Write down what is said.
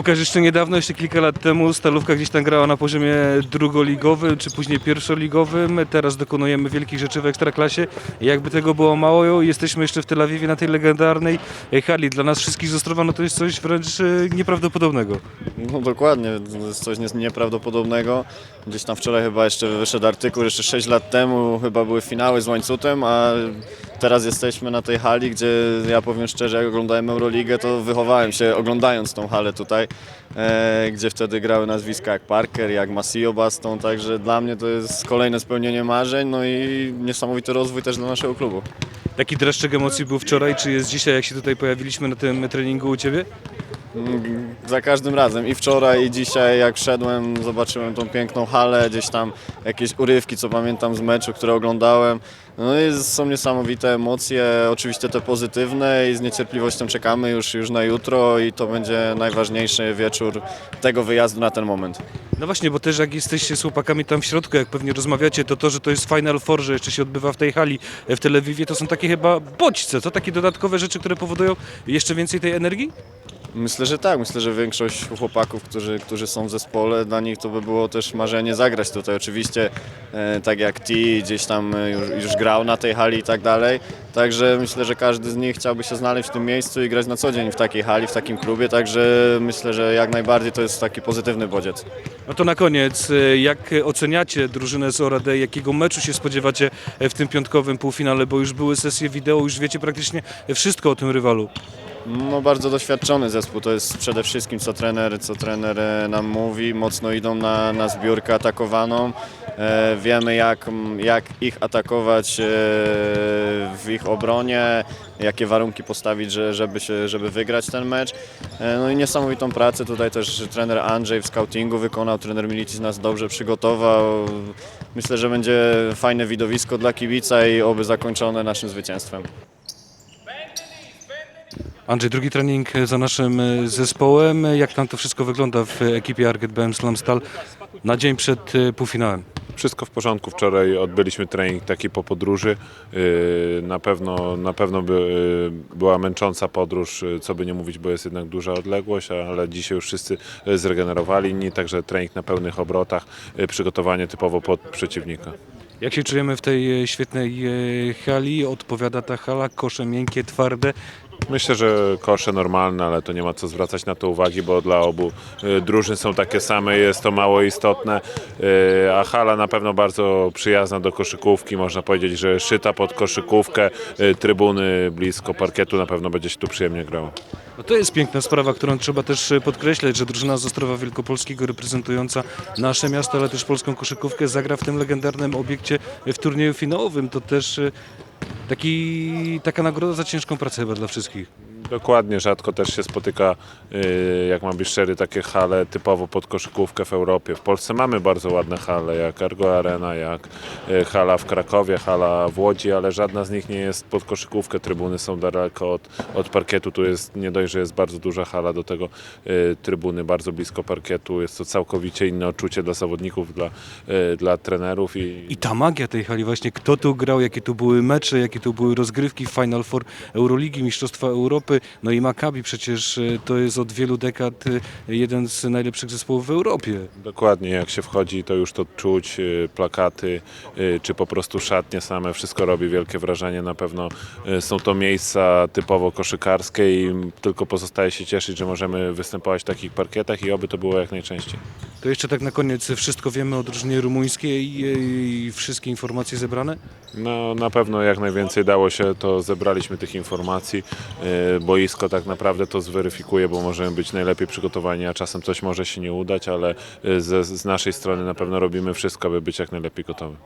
Łukasz, jeszcze niedawno, jeszcze kilka lat temu Stalówka gdzieś tam grała na poziomie drugoligowym, czy później pierwszoligowym. Teraz dokonujemy wielkich rzeczy w Ekstraklasie. Jakby tego było mało, jesteśmy jeszcze w Tel Awiwie na tej legendarnej hali. Dla nas wszystkich z Ostrowa no to jest coś wręcz e, nieprawdopodobnego. No dokładnie, to jest coś nieprawdopodobnego. Gdzieś tam wczoraj chyba jeszcze wyszedł artykuł, jeszcze 6 lat temu chyba były finały z łańcutem, a teraz jesteśmy na tej hali, gdzie ja powiem szczerze, jak oglądałem Euroligę, to wychowałem się oglądając tą halę tutaj, e, gdzie wtedy grały nazwiska jak Parker, jak Masio Baston, także dla mnie to jest kolejne spełnienie marzeń, no i niesamowity rozwój też dla naszego klubu. Taki dreszczyk emocji był wczoraj, czy jest dzisiaj, jak się tutaj pojawiliśmy na tym treningu u Ciebie? Za każdym razem i wczoraj i dzisiaj jak wszedłem zobaczyłem tą piękną halę, gdzieś tam jakieś urywki co pamiętam z meczu, które oglądałem. No i są niesamowite emocje, oczywiście te pozytywne i z niecierpliwością czekamy już, już na jutro i to będzie najważniejszy wieczór tego wyjazdu na ten moment. No właśnie, bo też jak jesteście z chłopakami tam w środku, jak pewnie rozmawiacie, to to, że to jest Final Four, że jeszcze się odbywa w tej hali e, w Tel Awiwie, to są takie chyba bodźce, co? Takie dodatkowe rzeczy, które powodują jeszcze więcej tej energii? Myślę, że tak. Myślę, że większość chłopaków, którzy, którzy są w zespole, dla nich to by było też marzenie zagrać tutaj. Oczywiście, e, tak jak Ti, gdzieś tam e, już, już grał na tej hali i tak dalej. Także myślę, że każdy z nich chciałby się znaleźć w tym miejscu i grać na co dzień w takiej hali, w takim klubie. Także myślę, że jak najbardziej to jest taki pozytywny bodziec. No to na koniec, e, jak oceniacie drużynę z Orady, jakiego meczu się spodziewacie e, w tym piątkowym półfinale, bo już były sesje wideo, już wiecie praktycznie wszystko o tym rywalu. No bardzo doświadczony zespół, to jest przede wszystkim co trener, co trener e, nam mówi, mocno idą na, na zbiórkę atakowaną, e, wiemy jak, jak ich atakować e, w ich obronie, jakie warunki postawić, że, żeby, się, żeby wygrać ten mecz. E, no i niesamowitą pracę tutaj też trener Andrzej w scoutingu wykonał, trener Milicis nas dobrze przygotował. Myślę, że będzie fajne widowisko dla kibica i oby zakończone naszym zwycięstwem. Andrzej, drugi trening za naszym e, zespołem. Jak tam to wszystko wygląda w ekipie Arget BM Slamstal na dzień przed e, półfinałem? Wszystko w porządku. Wczoraj odbyliśmy trening taki po podróży. Yy, Na pewno, na pewno by, była męcząca podróż, co by nie mówić, bo jest jednak duża odległość, ale dzisiaj już wszyscy zregenerowali inni, także trening na pełnych obrotach, przygotowanie typowo pod przeciwnika. Jak się czujemy w tej e, świetnej e, hali? Odpowiada ta hala, kosze miękkie, twarde. Myślę, że kosze normalne, ale to nie ma co zwracać na to uwagi, bo dla obu y, drużyn są takie same, jest to mało istotne, y, a hala na pewno bardzo przyjazna do koszykówki, można powiedzieć, że szyta pod koszykówkę, y, trybuny blisko parkietu, na pewno będzie się tu przyjemnie grało. No to jest piękna sprawa, którą trzeba też podkreślać, że drużyna z Ostrowa Wielkopolskiego reprezentująca nasze miasto, ale też polską koszykówkę zagra w tym legendarnym obiekcie w turnieju finałowym. To też taki, taka nagroda za ciężką pracę chyba dla wszystkich. Dokładnie, rzadko też się spotyka, y, jak mam być szczery, takie hale typowo pod koszykówkę w Europie. W Polsce mamy bardzo ładne hale, jak Ergo Arena, jak y, hala w Krakowie, hala w Łodzi, ale żadna z nich nie jest pod koszykówkę. Trybuny są daleko od, od parkietu. Tu jest nie dość, że jest bardzo duża hala, do tego y, trybuny bardzo blisko parkietu. Jest to całkowicie inne odczucie dla zawodników, dla, dla trenerów i, I ta magia tej hali właśnie, kto tu grał, jakie tu były mecze, jakie tu były rozgrywki Final Four Euroligi, Mistrzostwa Europy, no i Maccabi przecież e, to jest od wielu dekad e, jeden z najlepszych zespołów w Europie. Dokładnie, jak się wchodzi, to już to czuć, y, plakaty, czy po prostu szatnie same, wszystko robi wielkie wrażenie. Na pewno są to miejsca typowo koszykarskie i tylko pozostaje się cieszyć, że możemy występować w takich parkietach i oby to było jak najczęściej. To jeszcze tak na koniec, wszystko wiemy o drużynie rumuńskiej e, i wszystkie informacje zebrane? No, na pewno jak najwięcej dało się, to zebraliśmy tych informacji. Y, Boisko tak naprawdę to zweryfikuje, bo możemy być najlepiej przygotowani, a czasem coś może się nie udać, ale y, ze, z naszej strony na pewno robimy wszystko, aby być jak najlepiej gotowy.